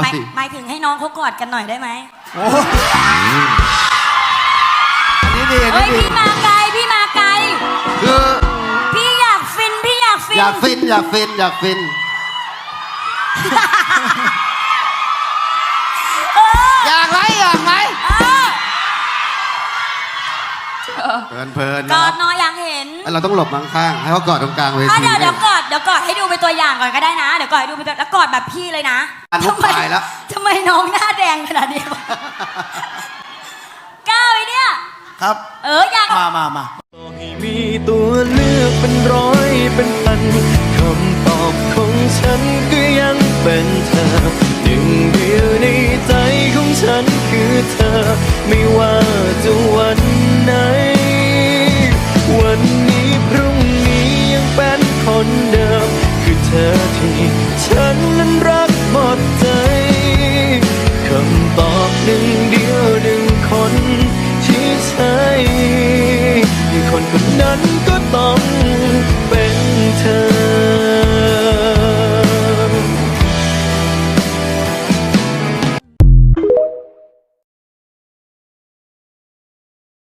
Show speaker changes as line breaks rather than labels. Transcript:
เอา
หมาย
สิ
หมายถึงให้น้องเขากอดกันหน่อยได้ไหม
โอ้อันนี้ดีอัน
เฮ้
นี้
ย
ดี
พี่มาไกลพี่มาไกล
คือ
พี่อยากฟินพี่อยากฟิน
อยากฟินอยากฟินอยากฟิน
เออ
อยากไหมอยากไหม
เออ
เพลินเพลิน
ก
นะ
อ
ครั
ด
บ
น้อยอยาก เห็น
เราต้องหลบข้างๆให้เขากอดตรงกลางเว
อะ
ที
เดี๋ยวเดี๋ยว
นี่
กอดเดี๋ยวกอดให้ดูเป็นตัวอย่างก่อนก็ได้นะเดี๋ยวกอดให้ดูเป็นตัวแล้วกอดแบบพี่เลยนะ
อันมุก
ทำไม
ตายแล้ว
ทำไมน้องหน้าแดงขนาดนี้วะก้าวไอเนี่ย
ครับ
เอออยาก
มามามา
ให้มีตัวเลือกเป็นร้อยเป็นพันคำตอบ คนคนนั้น